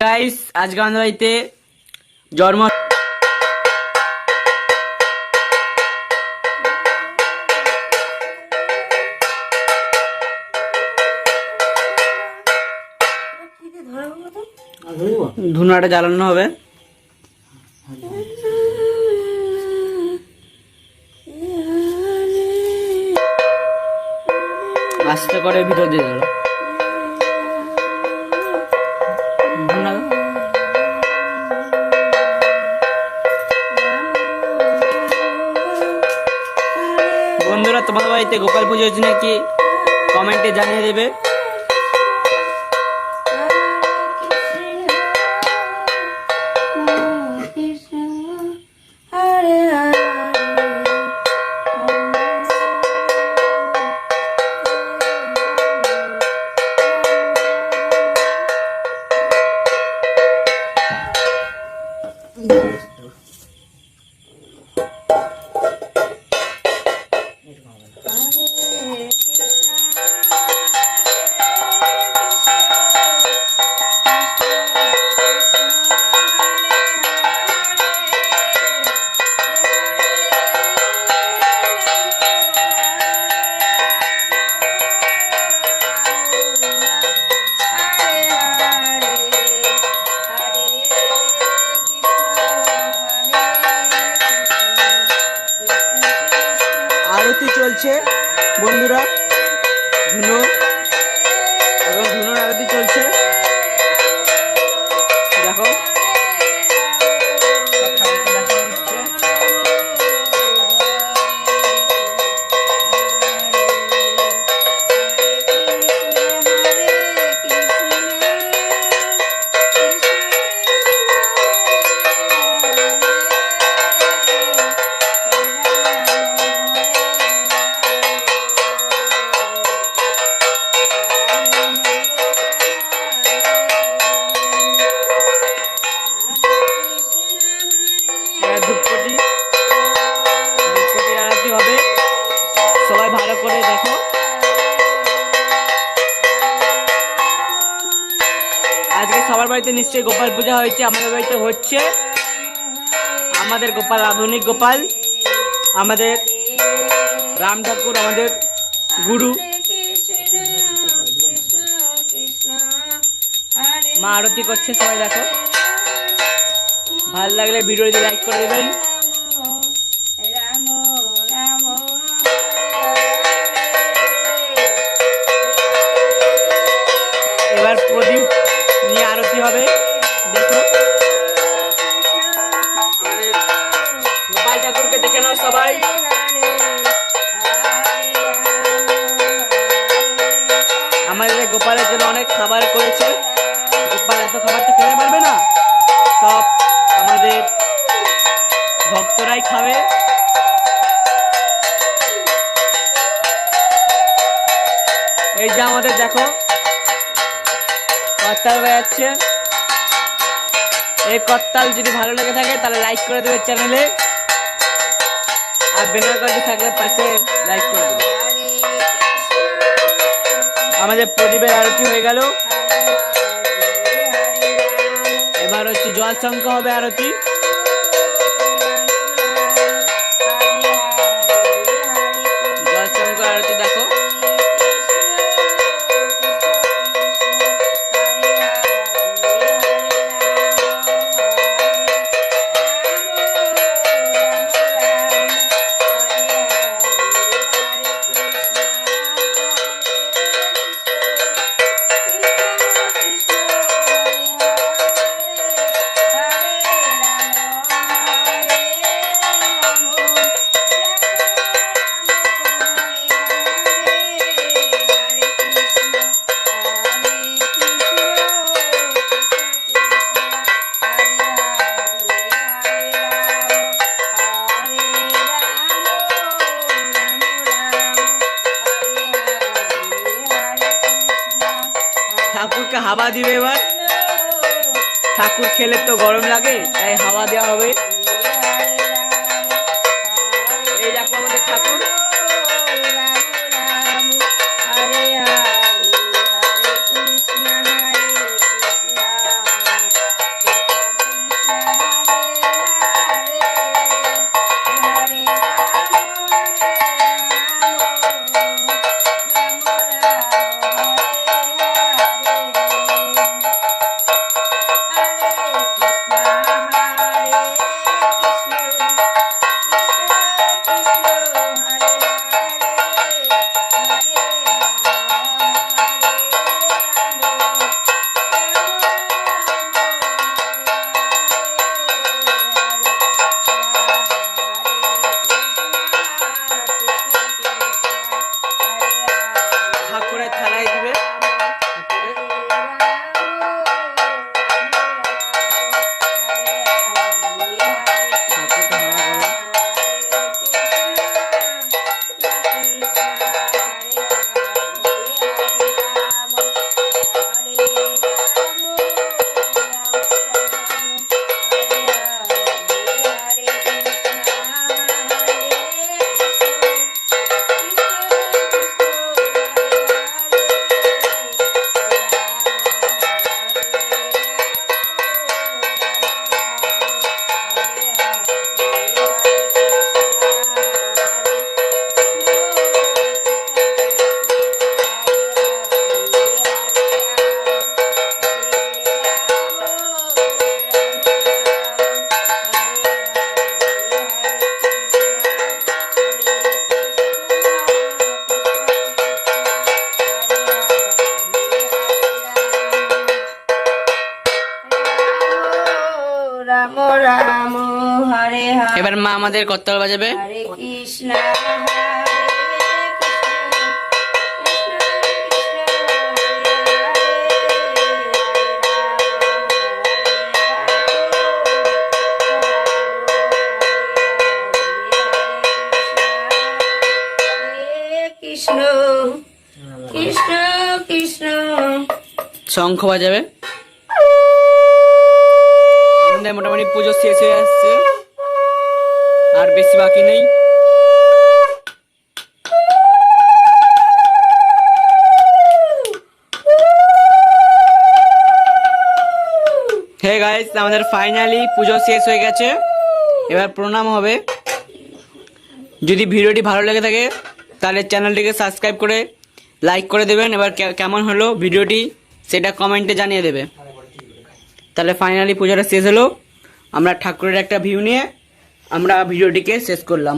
Guys আজকে আমাদের বাড়িতে জন্ম ধুনাটা জ্বালানো হবে। আস্তে করে ভিতর দিয়ে ধরো বাড়িতে গোপাল পুজো হচ্ছে নাকি? কমেন্টে জানিয়ে দেবে। আরতি আজকে সবার বাড়িতে নিশ্চয়ই গোপাল পূজা হয়েছে, আমাদের বাড়িতে হচ্ছে। আমাদের গোপাল, আধুনিক গোপাল, আমাদের রাম ঠাকুর, আমাদের গুরু। মা আরতি করছে সবাই, দেখো। ভালো লাগলে ভিডিওটি লাইক করে দেবেন। এবার প্রদীপ হবে গোপাল ঠাকুরকে দেখে নাও সবাই। আমাদের গোপালের জন্য অনেক খাবার করেছে। গোপাল এত খাবার তো খেতে পারবে না। সব আমাদের ভক্তরাই খাবে। এই যে আমাদের দেখো কর্তাল বেড়াচ্ছে। এই কর্তাল যদি ভালো লেগে থাকে, তাহলে লাইক করে দেবে চ্যানেলে আর বেনার করে থাকলে পাশে লাইক করে দেবে। আমাদের প্রদীপের আরতি হয়ে গেল। এবার হচ্ছে জল সংখ্যা হবে আরতি। ঠাকুরকে হাওয়া দিবে এবার। ঠাকুর খেলে তো গরম লাগে তাই হাওয়া দেওয়া হবে। করে থালায় দিবে। রাম হরে হরে। এবার মা আমাদের করতাল বাজাবে। হরে কৃষ্ণ কৃষ্ণ কৃষ্ণ কৃষ্ণ। শঙ্খ বাজাবে। আমাদের মোটামুটি পুজো শেষ হয়ে আসছে। আর বেশি বাকি নেই। হে গাইস আমাদের ফাইনালি পুজো শেষ হয়ে গেছে। এবার প্রণাম হবে। যদি ভিডিওটি ভালো লেগে থাকে, তাহলে চ্যানেলটিকে সাবস্ক্রাইব করে লাইক করে দেবেন। এবার কেমন হলো ভিডিওটি, সেটা কমেন্টে জানিয়ে দেবে। তাহলে ফাইনালি পূজাটা শেষ হলো। আমরা ঠাকুরের একটা ভিউ নিয়ে আমরা ভিডিওটিকে শেষ করলাম।